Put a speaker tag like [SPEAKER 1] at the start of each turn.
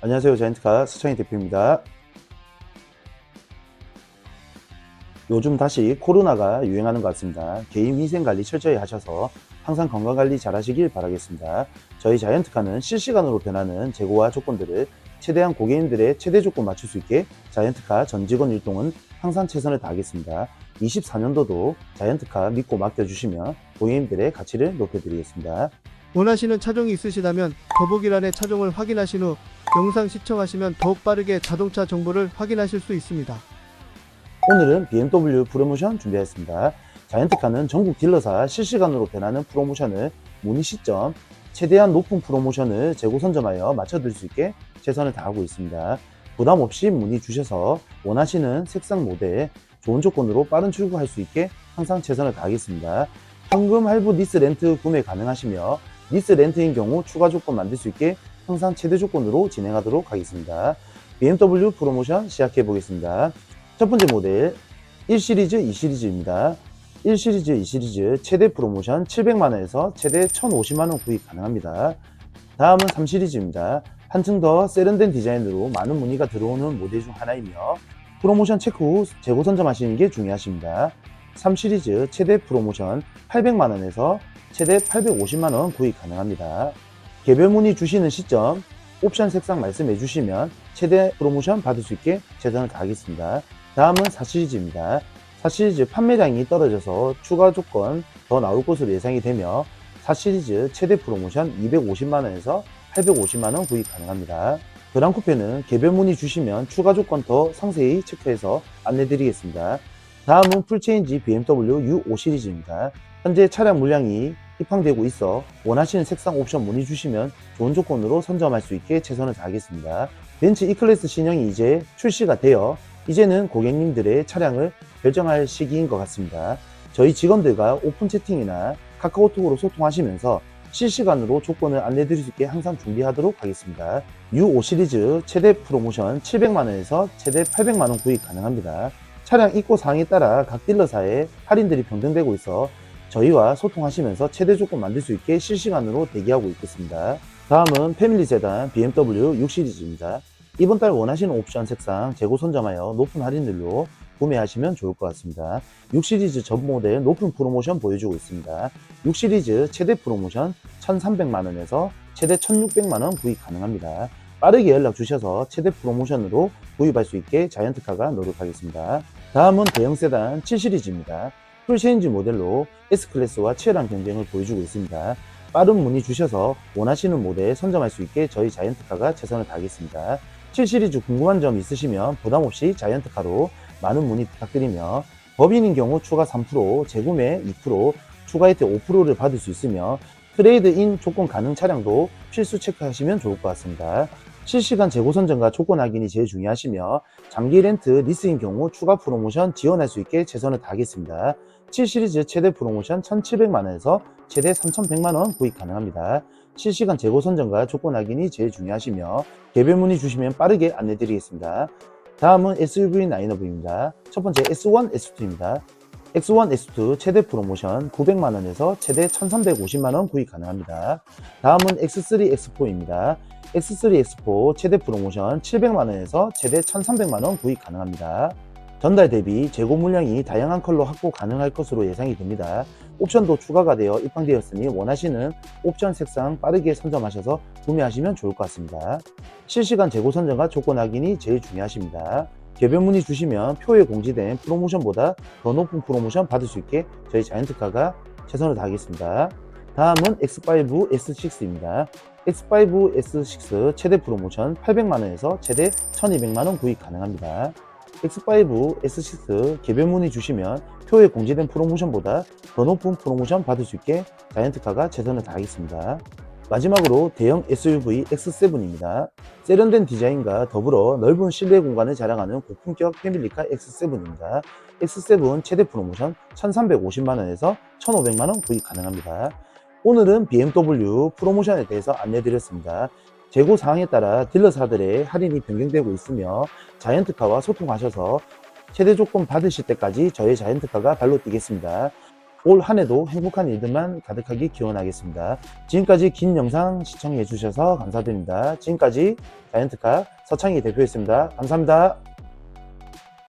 [SPEAKER 1] 안녕하세요. 자이언트카 수창희 대표입니다. 요즘 다시 코로나가 유행하는 것 같습니다. 개인 위생 관리 철저히 하셔서 항상 건강 관리 잘 하시길 바라겠습니다. 저희 자이언트카는 실시간으로 변하는 재고와 조건들을 최대한 고객님들의 최대 조건 맞출 수 있게 자이언트카 전 직원 일동은 항상 최선을 다하겠습니다. 24년도도 자이언트카 믿고 맡겨주시면 고객님들의 가치를 높여드리겠습니다.
[SPEAKER 2] 원하시는 차종이 있으시다면 더보기란의 차종을 확인하신 후 영상 시청하시면 더욱 빠르게 자동차 정보를 확인하실 수 있습니다.
[SPEAKER 1] 오늘은 BMW 프로모션 준비했습니다. 자이언트카는 전국 딜러사 실시간으로 변하는 프로모션을 문의 시점 최대한 높은 프로모션을 재고 선점하여 맞춰드릴 수 있게 최선을 다하고 있습니다. 부담 없이 문의 주셔서 원하시는 색상 모델 좋은 조건으로 빠른 출고할 수 있게 항상 최선을 다하겠습니다. 현금 할부 리스 렌트 구매 가능하시며 리스 렌트인 경우 추가 조건 만들 수 있게 항상 최대 조건으로 진행하도록 하겠습니다. BMW 프로모션 시작해 보겠습니다. 첫 번째 모델 1시리즈, 2시리즈입니다. 1시리즈, 2시리즈 최대 프로모션 700만원에서 최대 1050만원 구입 가능합니다. 다음은 3시리즈입니다. 한층 더 세련된 디자인으로 많은 문의가 들어오는 모델 중 하나이며 프로모션 체크 후 재고 선점하시는 게 중요하십니다. 3시리즈 최대 프로모션 800만원에서 최대 850만원 구입 가능합니다. 개별 문의 주시는 시점 옵션 색상 말씀해 주시면 최대 프로모션 받을 수 있게 최선을 다하겠습니다. 다음은 4시리즈입니다. 4시리즈 판매량이 떨어져서 추가 조건 더 나올 것으로 예상이 되며 4시리즈 최대 프로모션 250만원에서 850만원 구입 가능합니다. 그랑 쿠페는 개별 문의 주시면 추가 조건 더 상세히 체크해서 안내 드리겠습니다. 다음은 풀체인지 BMW U5 시리즈입니다. 현재 차량 물량이 입항되고 있어 원하시는 색상 옵션 문의 주시면 좋은 조건으로 선점할 수 있게 최선을 다하겠습니다. 벤츠 E클래스 신형이 이제 출시가 되어 이제는 고객님들의 차량을 결정할 시기인 것 같습니다. 저희 직원들과 오픈 채팅이나 카카오톡으로 소통하시면서 실시간으로 조건을 안내 드릴 수 있게 항상 준비하도록 하겠습니다. U5 시리즈 최대 프로모션 700만원에서 최대 800만원 구입 가능합니다. 차량 입고 사항에 따라 각 딜러사의 할인들이 변동되고 있어 저희와 소통하시면서 최대 조건 만들 수 있게 실시간으로 대기하고 있겠습니다. 다음은 패밀리 세단 BMW 6 시리즈입니다. 이번 달 원하시는 옵션 색상 재고 선점하여 높은 할인율로 구매하시면 좋을 것 같습니다. 6 시리즈 전 모델 높은 프로모션 보여주고 있습니다. 6 시리즈 최대 프로모션 1,300만원에서 최대 1,600만원 구입 가능합니다. 빠르게 연락 주셔서 최대 프로모션으로 구입할 수 있게 자이언트카가 노력하겠습니다. 다음은 대형 세단 7 시리즈입니다. 풀체인지 모델로 S클래스와 치열한 경쟁을 보여주고 있습니다. 빠른 문의 주셔서 원하시는 모델 선점할 수 있게 저희 자이언트카가 최선을 다하겠습니다. 7 시리즈 궁금한 점 있으시면 부담 없이 자이언트카로 많은 문의 부탁드리며 법인인 경우 추가 3%, 재구매 2%, 추가 혜택 5%를 받을 수 있으며 트레이드인 조건 가능 차량도 필수 체크하시면 좋을 것 같습니다. 실시간 재고 선정과 조건 확인이 제일 중요하시며 장기 렌트 리스인 경우 추가 프로모션 지원할 수 있게 최선을 다하겠습니다. 7 시리즈 최대 프로모션 1,700만원에서 최대 3,100만원 구입 가능합니다. 실시간 재고 선정과 조건 확인이 제일 중요하시며 개별 문의 주시면 빠르게 안내 드리겠습니다. 다음은 SUV 라인업입니다. 첫 번째 S1, S2입니다. X1, S2 최대 프로모션 900만원에서 최대 1350만원 구입 가능합니다. 다음은 X3, X4입니다. X3, X4 최대 프로모션 700만원에서 최대 1300만원 구입 가능합니다. 전달 대비 재고 물량이 다양한 컬러 확보 가능할 것으로 예상이 됩니다. 옵션도 추가가 되어 입항되었으니 원하시는 옵션 색상 빠르게 선점하셔서 구매하시면 좋을 것 같습니다. 실시간 재고 선정과 조건 확인이 제일 중요하십니다. 개별 문의 주시면 표에 공지된 프로모션보다 더 높은 프로모션 받을 수 있게 저희 자이언트카가 최선을 다하겠습니다. 다음은 X5 S6입니다. X5 S6 최대 프로모션 800만원에서 최대 1200만원 구입 가능합니다. X5 S6 개별 문의 주시면 표에 공지된 프로모션보다 더 높은 프로모션 받을 수 있게 자이언트카가 최선을 다하겠습니다. 마지막으로 대형 SUV X7입니다. 세련된 디자인과 더불어 넓은 실내 공간을 자랑하는 고품격 패밀리카 X7입니다. X7 최대 프로모션 1350만원에서 1500만원 구입 가능합니다. 오늘은 BMW 프로모션에 대해서 안내드렸습니다. 재고 사항에 따라 딜러사들의 할인이 변경되고 있으며 자이언트카와 소통하셔서 최대 조건 받으실 때까지 저희 자이언트카가 발로 뛰겠습니다. 올 한 해도 행복한 일들만 가득하게 기원하겠습니다. 지금까지 긴 영상 시청해 주셔서 감사드립니다. 지금까지 자이언트카 서창희 대표였습니다. 감사합니다.